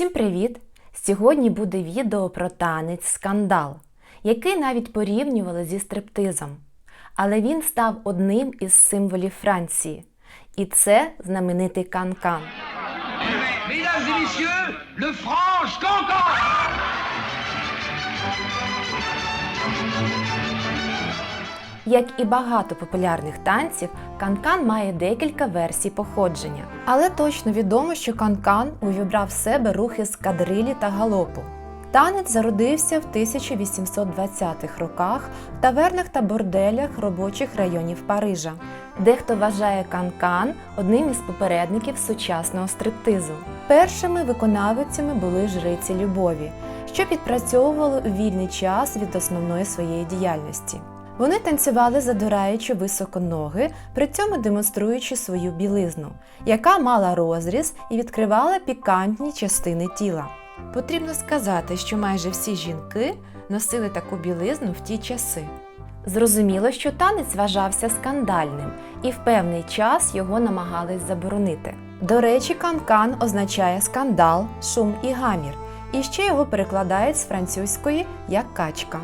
Всім привіт! Сьогодні буде відео про танець скандал, який навіть порівнювали зі стриптизом. Але він став одним із символів Франції. І це знаменитий канкан. Mesdames Як і багато популярних танців, канкан має декілька версій походження. Але точно відомо, що канкан увібрав в себе рухи з кадрилі та галопу. Танець зародився в 1820-х роках в тавернах та борделях робочих районів Парижа. Дехто вважає канкан одним із попередників сучасного стриптизу. Першими виконавицями були жриці любові, що підпрацьовували у вільний час від основної своєї діяльності. Вони танцювали задираючи високо ноги, при цьому демонструючи свою білизну, яка мала розріз і відкривала пікантні частини тіла. Потрібно сказати, що майже всі жінки носили таку білизну в ті часи. Зрозуміло, що танець вважався скандальним, і в певний час його намагались заборонити. До речі, канкан означає скандал, шум і гамір, і ще його перекладають з французької як качка.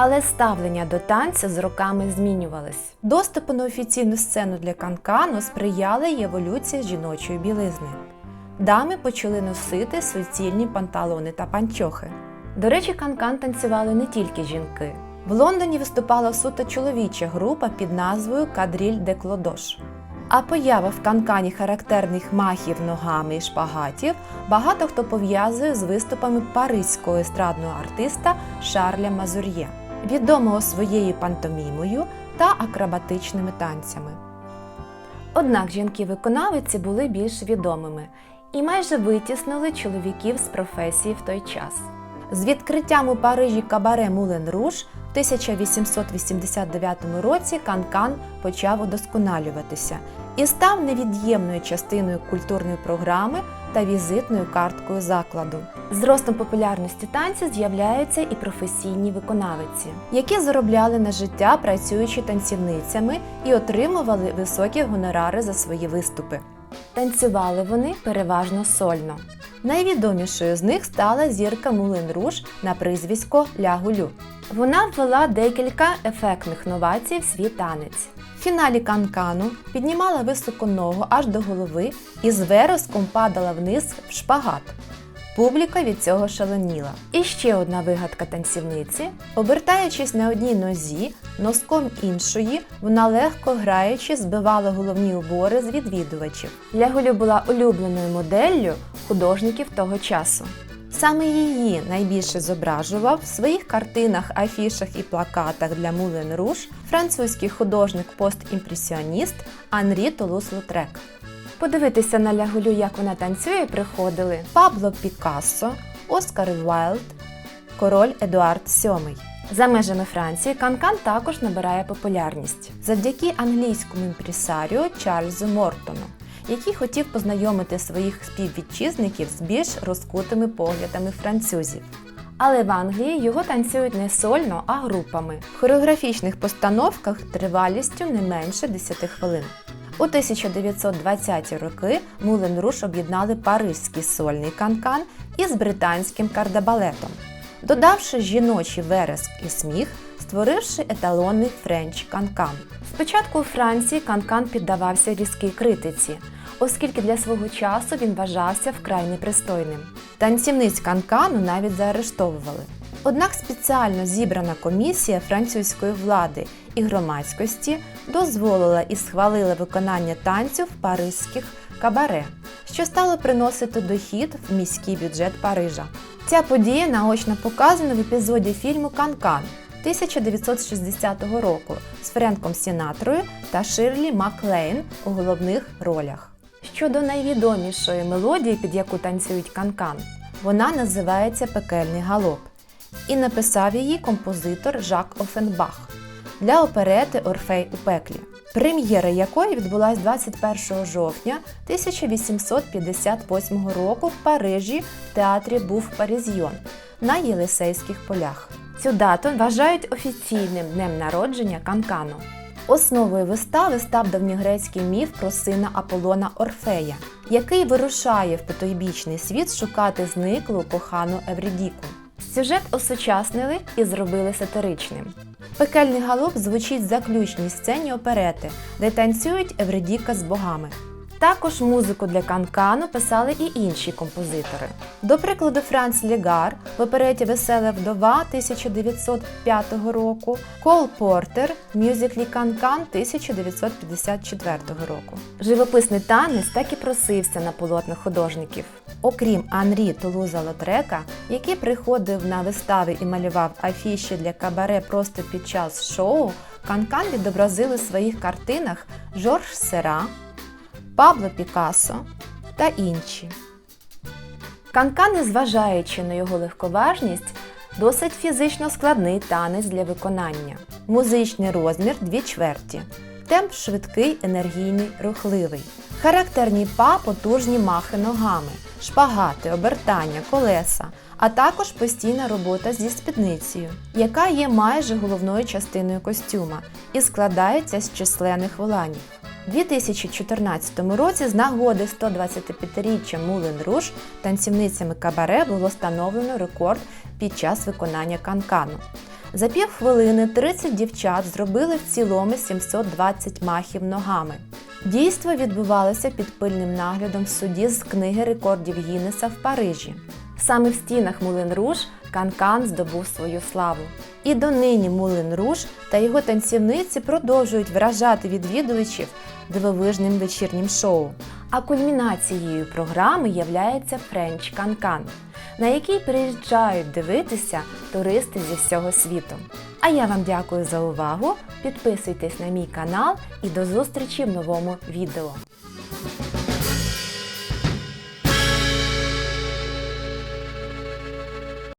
Але ставлення до танця з роками змінювалось. Доступу на офіційну сцену для канкану сприяла й еволюція жіночої білизни. Дами почали носити суцільні панталони та панчохи. До речі, канкан танцювали не тільки жінки. В Лондоні виступала суто чоловіча група під назвою Кадріль де Клодош. А поява в канкані характерних махів ногами і шпагатів багато хто пов'язує з виступами паризького естрадного артиста Шарля Мазур'є, відомого своєю пантомімою та акробатичними танцями. Однак жінки-виконавиці були більш відомими і майже витіснили чоловіків з професії в той час. З відкриттям у Парижі кабаре Мулен Руш в 1889 році Канкан почав удосконалюватися і став невід'ємною частиною культурної програми та візитною карткою закладу. З ростом популярності танцю з'являються і професійні виконавиці, які заробляли на життя працюючи танцівницями і отримували високі гонорари за свої виступи. Танцювали вони переважно сольно. Найвідомішою з них стала зірка Мулен Руш на прізвисько Ля Гулю. Вона ввела декілька ефектних новацій в свій танець. В фіналі канкану піднімала високу ногу аж до голови і з вереском падала вниз в шпагат. Публіка від цього шаленіла. І ще одна вигадка танцівниці. Обертаючись на одній нозі, носком іншої, вона легко граючи збивала головні убори з відвідувачів. Лягулю була улюбленою моделлю художників того часу. Саме її найбільше зображував в своїх картинах, афішах і плакатах для Мулен Руш французький художник-постімпресіоніст Анрі Толус-Лутрек. Подивитися на Лягулю, як вона танцює, приходили Пабло Пікассо, Оскар Вайлд, король Едуард VII. За межами Франції канкан також набирає популярність завдяки англійському імпресаріо Чарльзу Мортону, який хотів познайомити своїх співвітчизників з більш розкутими поглядами французів. Але в Англії його танцюють не сольно, а групами в хореографічних постановках тривалістю не менше 10 хвилин. У 1920-ті роки Мулен Руш об'єднали паризький сольний канкан із британським кардебалетом, додавши жіночий вереск і сміх, створивши еталонний френч канкан. Спочатку у Франції канкан піддавався різкій критиці, оскільки для свого часу він вважався вкрай непристойним. Танцівниць канкану навіть заарештовували. Однак спеціально зібрана комісія французької влади і громадськості дозволила і схвалила виконання танцю в паризьких кабаре, що стало приносити дохід в міський бюджет Парижа. Ця подія наочно показана в епізоді фільму Канкан 1960 року з Френком Сінатрою та Ширлі Маклейн у головних ролях. Щодо найвідомішої мелодії, під яку танцюють канкан, вона називається Пекельний галоп і написав її композитор Жак Офенбах для оперети Орфей у пеклі, прем'єра якої відбулась 21 жовтня 1858 року в Парижі в театрі Був Паризьйон на Єлисейських полях. Цю дату вважають офіційним днем народження Канкану. Основою вистави став давньогрецький міф про сина Аполлона Орфея, який вирушає в потойбічний світ шукати зниклу кохану Евредіку. Сюжет осучаснили і зробили сатиричним. Пекельний галоп звучить в заключній сцені оперети, де танцюють Евредіка з богами. Також музику для канкану писали і інші композитори. До прикладу, Франц Легар в опереті Весела вдова 1905 року, Кол Портер мюзиклі Канкан 1954 року. Живописний танець так і просився на полотна художників. Окрім Анрі Тулуза Лотрека, який приходив на вистави і малював афіші для кабаре просто під час шоу, Канкан відобразили в своїх картинах Жорж Сера, Пабло Пікассо та інші. Канкан, незважаючи на його легковажність, досить фізично складний танець для виконання. Музичний розмір дві чверті. Темп швидкий, енергійний, рухливий. Характерні па потужні махи ногами, шпагати, обертання, колеса, а також постійна робота зі спідницею, яка є майже головною частиною костюма і складається з численних воланів. У 2014 році з нагоди 125-річчя Мулен Руш танцівницями кабаре було встановлено рекорд під час виконання канкану. За півхвилини 30 дівчат зробили в цілому 720 махів ногами. Дійство відбувалося під пильним наглядом судді з книги рекордів Гіннеса в Парижі. Саме в стінах Мулен Руш Канкан здобув свою славу. І донині Мулен Руш та його танцівниці продовжують вражати відвідувачів дивовижним вечірнім шоу. А кульмінацією програми являється Френч Канкан, на який приїжджають дивитися туристи зі всього світу. А я вам дякую за увагу. Підписуйтесь на мій канал і до зустрічі в новому відео.